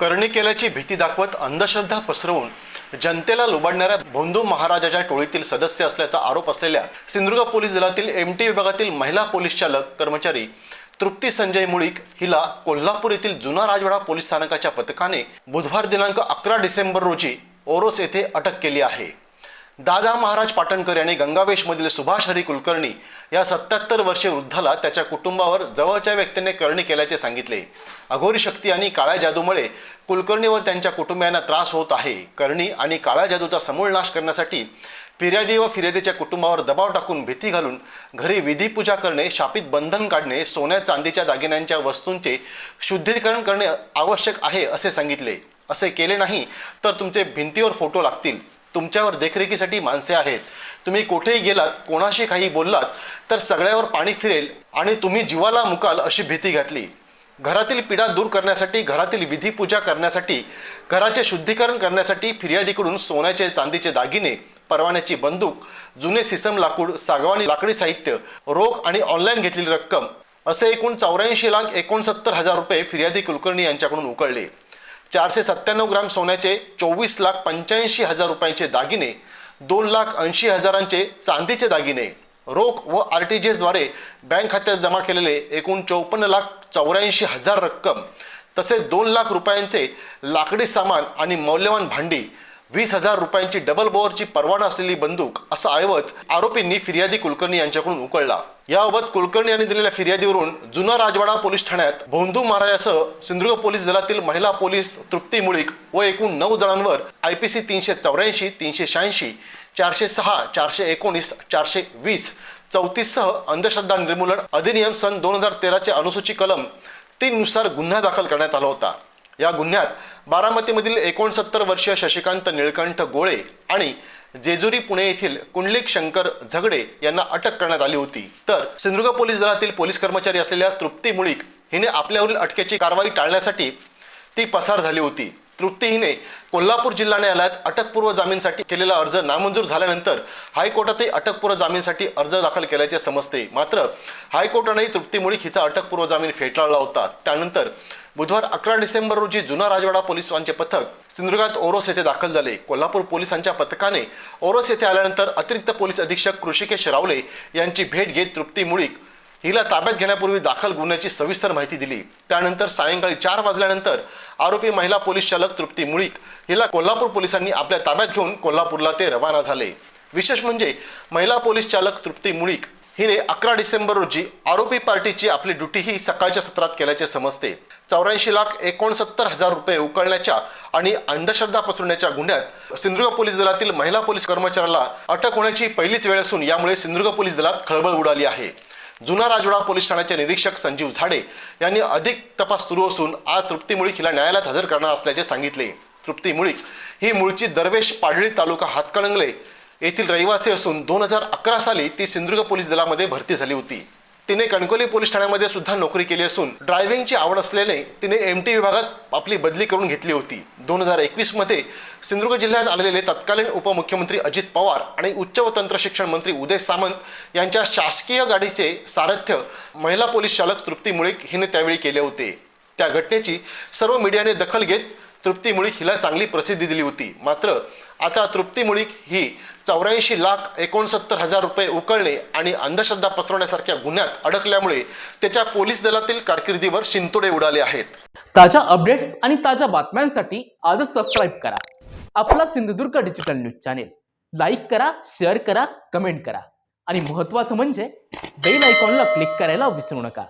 करणी केल्याची भीती दाखवत अंधश्रद्धा पसरवून जनतेला लुबाडणाऱ्या भोंदू महाराजाच्या टोळीतील सदस्य असल्याचा आरोप असलेल्या सिंधुदुर्ग पोलीस दलातील एम टी विभागातील महिला पोलीस चालक कर्मचारी तृप्ती संजय मुळीक हिला कोल्हापूर येथील जुना राजवाडा पोलीस स्थानकाच्या पथकाने बुधवार दिनांक अकरा डिसेंबर रोजी ओरोस येथे अटक केली आहे. दादा महाराज पाटणकर यांनी गंगावेशमधील सुभाष हरी कुलकर्णी या सत्याहत्तर वर्षीय वृद्धाला त्याच्या कुटुंबावर जवळच्या व्यक्तीने करणी केल्याचे सांगितले. अघोरी शक्ती आणि काळ्या जादूमुळे कुलकर्णी व त्यांच्या कुटुंबियांना त्रास होत आहे. करणी आणि काळ्या जादूचा समूळ नाश करण्यासाठी फिर्यादी व फिर्यादीच्या कुटुंबावर दबाव टाकून भीती घालून घरी विधीपूजा करणे शापित बंधन काढणे सोन्या चांदीच्या दागिन्यांच्या वस्तूंचे शुद्धीकरण करणे आवश्यक आहे असे सांगितले. असे केले नाही तर तुमचे भिंतीवर फोटो लागतील. तुमच्यावर देखरेखीसाठी माणसे आहेत. तुम्ही कुठेही गेलात कोणाशी काही बोललात तर सगळ्यावर पाणी फिरेल आणि तुम्ही जीवाला मुकाल अशी भीती घातली. घरातील पीडा दूर करण्यासाठी घरातील विधीपूजा करण्यासाठी घराचे शुद्धीकरण करण्यासाठी फिर्यादीकडून सोन्याचे चांदीचे दागिने परवान्याची बंदूक जुने सिसम लाकूड सागवानी लाकडी साहित्य रोख आणि ऑनलाईन घेतलेली रक्कम असे एकूण चौऱ्याऐंशी लाख एकोणसत्तर हजार रुपये फिर्यादी कुलकर्णी यांच्याकडून उकळले. चारशे सत्त्याण्णव ग्राम सोन्याचे चोवीस लाख पंच्याऐंशी हजार रुपयांचे दागिने दोन लाख ऐंशी हजारांचे चांदीचे दागिने रोख व आर टी जी एसद्वारे बँक खात्यात जमा केलेले एकूण चौपन्न लाख चौऱ्याऐंशी हजार रक्कम तसेच दोन लाख रुपयांचे लाकडी सामान आणि मौल्यवान भांडी वीस हजार रुपयांची डबल बोअरची परवाना असलेली बंदूक असा ऐवज आरोपींनी फिर्यादी कुलकर्णी यांच्याकडून उकळला. याबाबत कुलकर्णी यांनी दिलेल्या फिर्यादीवरून जुना राजवाडा पोलीस ठाण्यात भोंदू महाराजासह सिंधुदुर्ग पोलीस दलातील महिला पोलीस तृप्ती मुळीक व एकूण नऊ जणांवर आय पी सी तीनशे चौऱ्याऐंशी तीनशे शहाऐंशी चारशे सहा चारशे एकोणीस चारशे वीस चौतीससह अंधश्रद्धा निर्मूलन अधिनियम सन दोन हजार तेराचे अनुसूची कलम तीननुसार गुन्हा दाखल करण्यात आला होता. या गुन्ह्यात बारामतीमधील एकोणसत्तर वर्षीय शशिकांत निळकंठ गोळे आणि जेजुरी पुणे येथील कुंडलिक शंकर झगडे यांना अटक करण्यात आली होती. तर सिंधुदुर्ग पोलीस दलातील पोलीस कर्मचारी असलेल्या तृप्ती मुळीक हिने आपल्यावरील अटकेची कारवाई टाळण्यासाठी ती पसार झाली होती. तृप्ती हिने कोल्हापूर जिल्हा न्यायालयात अटकपूर्व जामीनसाठी केलेला अर्ज नामंजूर झाल्यानंतर हायकोर्टातही अटकपूर्व जामीनसाठी अर्ज दाखल केल्याचे समजते. मात्र हायकोर्टानेही तृप्ती मुळीक हिचा अटकपूर्व जामीन फेटाळला होता. त्यानंतर बुधवार अकरा डिसेंबर रोजी जुना राजवाडा पोलिसांचे पथक सिंधुदुर्गात ओरोस येथे दाखल झाले. कोल्हापूर पोलिसांच्या पथकाने ओरोस येथे आल्यानंतर अतिरिक्त पोलीस अधीक्षक कृषिकेश रावले यांची भेट घेत तृप्ती मुळीक हिला ताब्यात घेण्यापूर्वी दाखल गुन्ह्याची सविस्तर माहिती दिली. त्यानंतर सायंकाळी चार वाजल्यानंतर आरोपी महिला पोलीस चालक तृप्ती मुळीक हिला कोल्हापूर पोलिसांनी आपल्या ताब्यात घेऊन कोल्हापूरला ते रवाना झाले. विशेष म्हणजे महिला पोलीस चालक तृप्ती मुळीक हिने अकरा डिसेंबर रोजी आरोपी पार्टीची आपली ड्युटीही सकाळच्या सत्रात केल्याचे समजते. चौऱ्याऐंशी लाख एकोणसत्तर हजार रुपये उकळण्याच्या आणि अंधश्रद्धा पसरवण्याच्या गुन्ह्यात सिंधुदुर्ग पोलीस दलातील महिला पोलीस कर्मचाऱ्याला अटक होण्याची पहिलीच वेळ असून यामुळे सिंधुदुर्ग पोलीस दलात खळबळ उडाली आहे. जुना राजवाडा पोलीस ठाण्याचे निरीक्षक संजीव झाडे यांनी अधिक तपास सुरू असून आज तृप्ती मुळीक हिला न्यायालयात हजर करणार असल्याचे सांगितले. तृप्ती मुळीक ही मूळची दरवेश पाडळी तालुका हातकणंगले येथील रहिवासी असून दोन हजार अकरा साली ती सिंधुदुर्ग पोलीस दलामध्ये भरती झाली होती. तिने कणकोली पोलीस ठाण्यामध्ये सुद्धा नोकरी केली असून ड्रायव्हिंगची आवड असल्याने तिने एम टी विभागात आपली बदली करून घेतली होती. दोन हजार एकवीसमध्ये सिंधुदुर्ग जिल्ह्यात आलेले तत्कालीन उपमुख्यमंत्री अजित पवार आणि उच्च व तंत्र शिक्षण मंत्री उदय सामंत यांच्या शासकीय गाडीचे सारथ्य महिला पोलीस चालक तृप्ती मुळीक हिने त्यावेळी केले होते. त्या घटनेची सर्व मीडियाने दखल घेत तृप्ती मुळीक हिला चांगली प्रसिद्धी दिली होती. मात्र आता तृप्ती मुळीक ही चौऱ्याऐंशी लाख एकोणसत्तर हजार रुपये उकळणे आणि अंधश्रद्धा पसरवण्यासारख्या गुन्ह्यात अडकल्यामुळे त्याच्या पोलीस दलातील कारकिर्दीवर शिंतोडे उडाले आहेत. ताज्या अपडेट्स आणि ताज्या बातम्यांसाठी आजच सबस्क्राईब करा. आपला Sindhudurg digital news channel like करा शेअर करा कमेंट करा. आणि महत्त्वाचं म्हणजे बेल आयकॉनला क्लिक करायला विसरू नका.